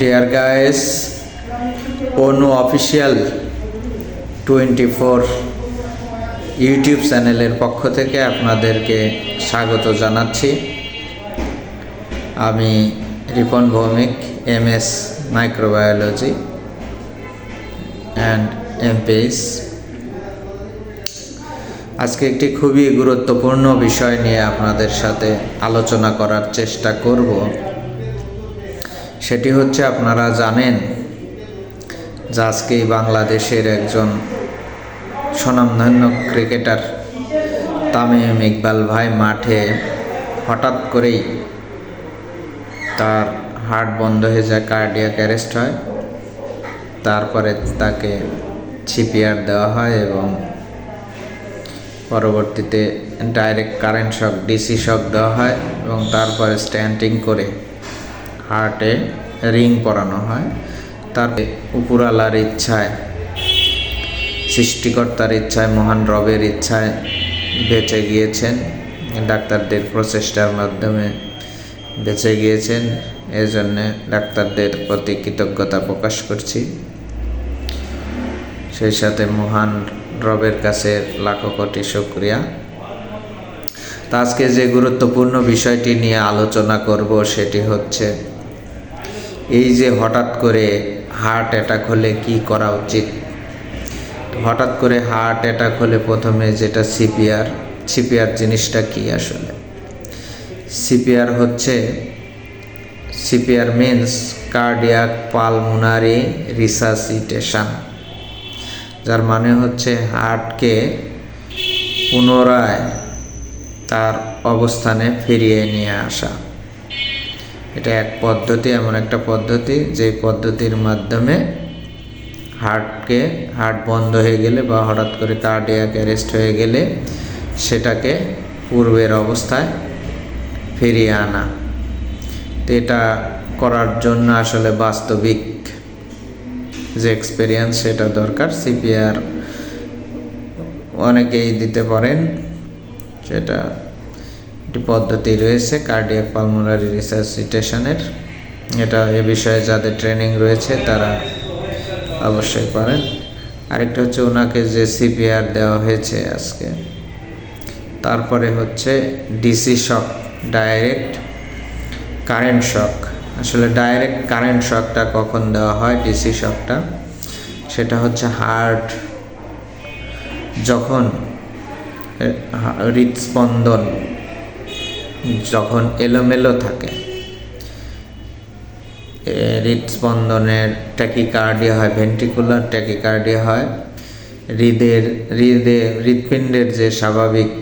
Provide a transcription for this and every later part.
Dear guys Anu official twenty four YouTube চ্যানেলের পক্ষ থেকে আপনাদেরকে স্বাগত জানাচ্ছি। আমি Ripon Bhowmik M S microbiology and MPS আজকে একটি খুবই গুরুত্বপূর্ণ বিষয় নিয়ে আপনাদের সাথে আলোচনা করার চেষ্টা করব। সেটি হচ্ছে আপনারা জানেন যে আজকেই বাংলাদেশের একজন স্বনামধন্য ক্রিকেটার তামিম ইকবাল ভাই মাঠে হঠাৎ করেই তার হার্ট বন্ধ হয়ে যায় কার্ডিয়াক অ্যারেস্ট হয়। তারপরে তাকে ছিপিআর দেওয়া হয় এবং পরবর্তীতে direct current shock DC shock দেওয়া হয় এবং তারপরে স্ট্যান্ডিং করে হার্টে রিং পরানো হয়। তার উপরালার ইচ্ছায়, সৃষ্টিকর্তার ইচ্ছায়, মহান রবের ইচ্ছায় বেঁচে গিয়েছেন। ডাক্তারদের প্রচেষ্টার মাধ্যমে বেঁচে গিয়েছেন। এজন্যে ডাক্তারদের প্রতি কৃতজ্ঞতা প্রকাশ করছি। সেই সাথে মহান রবের কাছে লাখো কোটি শুক্রিয়া। তা আজকে যে গুরুত্বপূর্ণ বিষয়টি নিয়ে আলোচনা করব, সেটি হচ্ছে এই যে হঠাৎ করে হার্ট অ্যাটাক হলে কি করা উচিত? হঠাৎ করে হার্ট অ্যাটাক হলে প্রথমে যেটা সিপিআর সিপিআর জিনিসটা কি আসলে? সিপিআর হচ্ছে CPR means cardiac pulmonary resuscitation যার মানে হচ্ছে হার্টকে পুনরায় তার অবস্থানে ফিরিয়ে নিয়ে আসা। এটা এক পদ্ধতি, এমন একটা পদ্ধতি যে পদ্ধতির মাধ্যমে হার্টকে, হার্ট বন্ধ হয়ে গেলে বা হঠাৎ করে কার্ডিয়াক অ্যারেস্ট হয়ে গেলে সেটাকে পূর্বের অবস্থায় ফিরিয়ে আনা। তো এটা করার জন্য আসলে বাস্তবিক যে এক্সপিরিয়েন্স সেটা দরকার। সিপিআর অনেকেই দিতে পারেন, সেটা একটি পদ্ধতি রয়েছে কার্ডিয়াক পালমোনারি রিসাসিটেশনের এটা এ বিষয়ে যাদের ট্রেনিং রয়েছে, তারা অবশ্যই পারেন। আরেকটা হচ্ছে ওনাকে যে সিপিআর দেওয়া হয়েছে আজকে, তারপরে হচ্ছে DC shock direct current shock আসলে ডাইরেক্ট কারেন্ট শকটা কখন দেওয়া হয় ডিসি শকটা সেটা হচ্ছে হার্ট যখন হৃদস্পন্দন যখন এলোমেলো থাকে। হৃদস্পন্দনের ট্যাকিকার্ডিয়া হয় ভেন্টিকুলার ট্যাকিকার্ডিয়া হয়। হৃদের, হৃদে, হৃৎপিণ্ডের যে স্বাভাবিক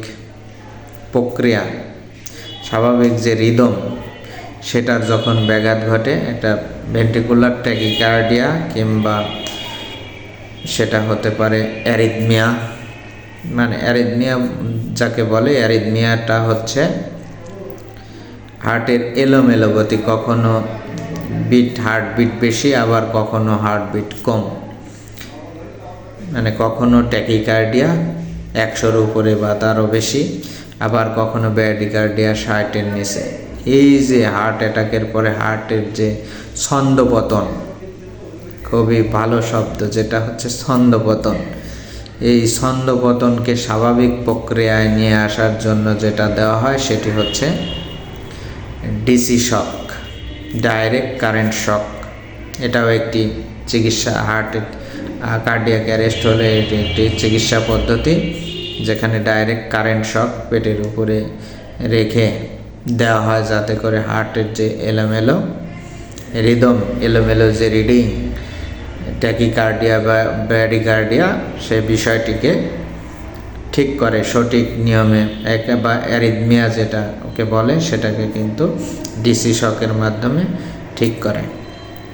প্রক্রিয়া, স্বাভাবিক যে রিদম, সেটার যখন ব্যাঘাত ঘটে, এটা ভেন্টিকুলার ট্যাকিকার্ডিয়া কিংবা সেটা হতে পারে অ্যারিদমিয়া মানে অ্যারিদমিয়া যাকে বলে অ্যারিদমিয়াটা হচ্ছে হার্টের এলোমেলো গতি কখনো বিট হার্টবিট বেশি, আবার কখনো হার্টবিট কম। মানে কখনো ট্যাকিকার্ডিয়া একশোর উপরে বা তারও বেশি, আবার কখনো ব্যাডিকার্ডিয়া ষাটের নিচে। এই যে হার্ট অ্যাটাকের পরে হার্টের যে ছন্দপতন, খুবই ভালো শব্দ, যেটা হচ্ছে ছন্দপতন। এই ছন্দপতনকে স্বাভাবিক প্রক্রিয়ায় নিয়ে আসার জন্য যেটা দেওয়া হয়, সেটি হচ্ছে DC shock, direct current shock. এটাও একটি চিকিৎসা হার্টের কার্ডিয়াক অ্যারেস্ট হলে এটি একটি চিকিৎসা পদ্ধতি যেখানে ডাইরেক্ট কারেন্ট শক পেটের উপরে রেখে দেওয়া হয় যাতে করে হার্টের যে এলোমেলো রিদম, এলোমেলো যে রিডিং, ট্যাকিকার্ডিয়া বা ব্যাডিকার্ডিয়া, সে বিষয়টিকে ঠিক করে সঠিক নিয়মে, এক বা অ্যারিদমিয়া যেটা ওকে বলে সেটাকে কিন্তু ডিসি শকের মাধ্যমে ঠিক করে।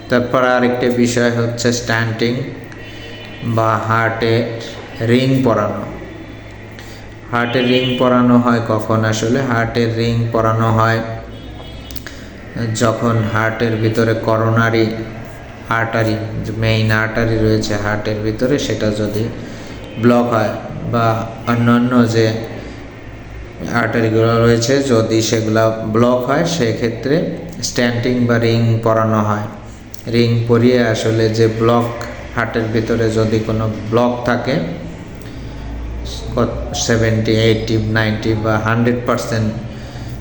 তারপর আরেকটি বিষয় হচ্ছে স্ট্যান্ডিং বা হার্টে রিং পরানো। হার্টের রিং পরানো হয় কখন আসলে? হার্টের রিং পরানো হয় যখন হার্টের ভিতরে করোনারি আর্টারি মেইন আর্টারি রয়েছে হার্টের ভিতরে, সেটা যদি ব্লক হয় বা অন্যান্য যে আর্টারিগুলো রয়েছে, যদি সেগুলো ব্লক হয়, সেক্ষেত্রে স্ট্যান্ডিং বা রিং পরানো হয়। রিং পরিয়ে আসলে যে ব্লক হার্টের ভিতরে যদি কোনো ব্লক থাকে সেভেন্টি এইটি নাইনটি বা হান্ড্রেড পারসেন্ট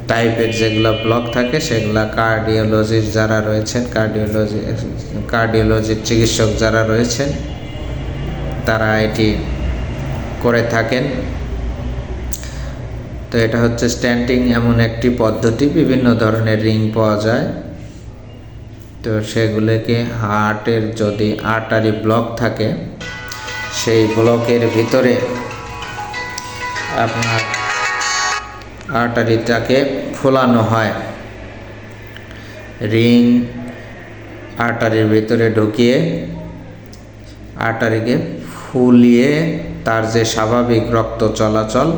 টাইপের যেগুলো ব্লক থাকে, সেগুলো কার্ডিওলজির যারা রয়েছেন কার্ডিওলজি কার্ডিওলজির চিকিৎসক যারা রয়েছেন, তারা এটি করে থাকেন। তো এটা হচ্ছে স্ট্যান্ডিং এমন একটি পদ্ধতি, বিভিন্ন ধরনের রিং পাওয়া যায়। তো সেগুলোকে হার্টের যদি আর্টারি ব্লক থাকে, সেই ব্লকের ভিতরে আপনার আর্টারিটাকে ফোলানো হয়। রিং আর্টারির ভিতরে ঢুকিয়ে আর্টারিকে ফুলিয়ে তার যে স্বাভাবিক রক্ত চলাচল,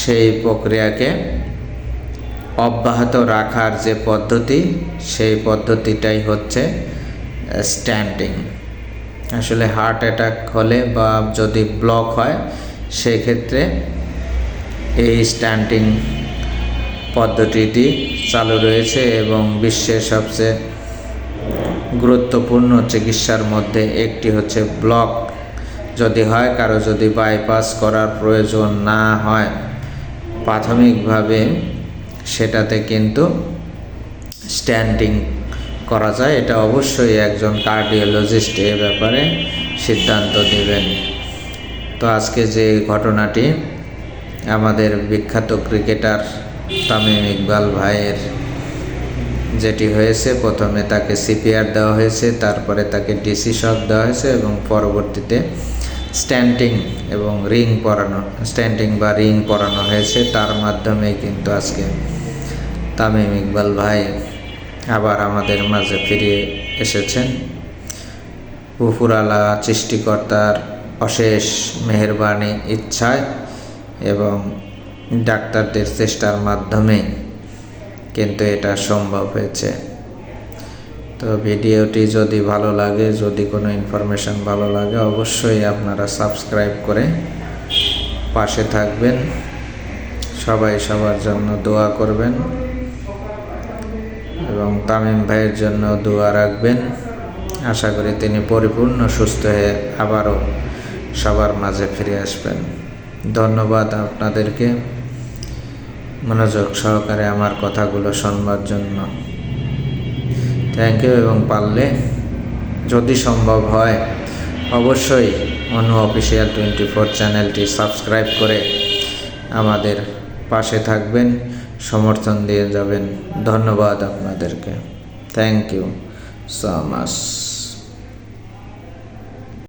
সেই প্রক্রিয়াকে অব্যাহত রাখার যে পদ্ধতি, সেই পদ্ধতিটাই হচ্ছে স্ট্যান্ডিং আসলে হার্ট অ্যাটাক হলে বা যদি ব্লক হয়, সেক্ষেত্রে এই স্ট্যান্ডিং পদ্ধতিটি চালু রয়েছে এবং বিশ্বের সবচেয়ে গুরুত্বপূর্ণ চিকিৎসার মধ্যে একটি হচ্ছে ব্লক যদি হয়, কারও যদি বাইপাস করার প্রয়োজন না হয়, প্রাথমিকভাবে সেটাতে কিন্তু স্ট্যান্ডিং করা যায়। এটা অবশ্যই একজন কার্ডিওলজিস্ট এ ব্যাপারে সিদ্ধান্ত দেবেন তো আজকে যে ঘটনাটি, আমাদের বিখ্যাত ক্রিকেটার তামিম ইকবাল ভাইয়ের যেটি হয়েছে, প্রথমে তাকে সিপিআর দেওয়া হয়েছে, তারপরে তাকে ডিসি শক দেওয়া হয়েছে এবং পরবর্তীতে স্ট্যান্ডিং এবং রিং পরানো স্ট্যান্ডিং বা রিং পরানো হয়েছে। তার মাধ্যমে কিন্তু আজকে তামিম ইকবাল ভাই আবার আমাদের মাঝে ফিরে এসেছেন। উপরালা সৃষ্টিকর্তার অশেষ মেহরবানি, ইচ্ছায় এবং ডাক্তারদের চেষ্টার মাধ্যমে কিন্তু এটা সম্ভব হয়েছে। তো ভিডিওটি যদি ভালো লাগে, যদি কোনো ইনফরমেশন ভালো লাগে, অবশ্যই আপনারা সাবস্ক্রাইব করে পাশে থাকবেন। সবাই সবার জন্য দোয়া করবেন এবং তামিম ভাইয়ের জন্য দোয়া রাখবেন। আশা করি তিনি পরিপূর্ণ সুস্থ হয়ে আবারও সবার মাঝে ফিরে আসবেন। ধন্যবাদ আপনাদেরকে। মনোযোগ সহকারে আমার কথাগুলো শোনবার জন্য। থ্যাংক ইউ এবং পারলে যদি সম্ভব হয়, অবশ্যই অনু অফিসিয়াল টোয়েন্টি ফোর চ্যানেলটি সাবস্ক্রাইব করে আমাদের পাশে থাকবেন, সমর্থন দিয়ে যাবেন। ধন্যবাদ আপনাদেরকে। Thank you so much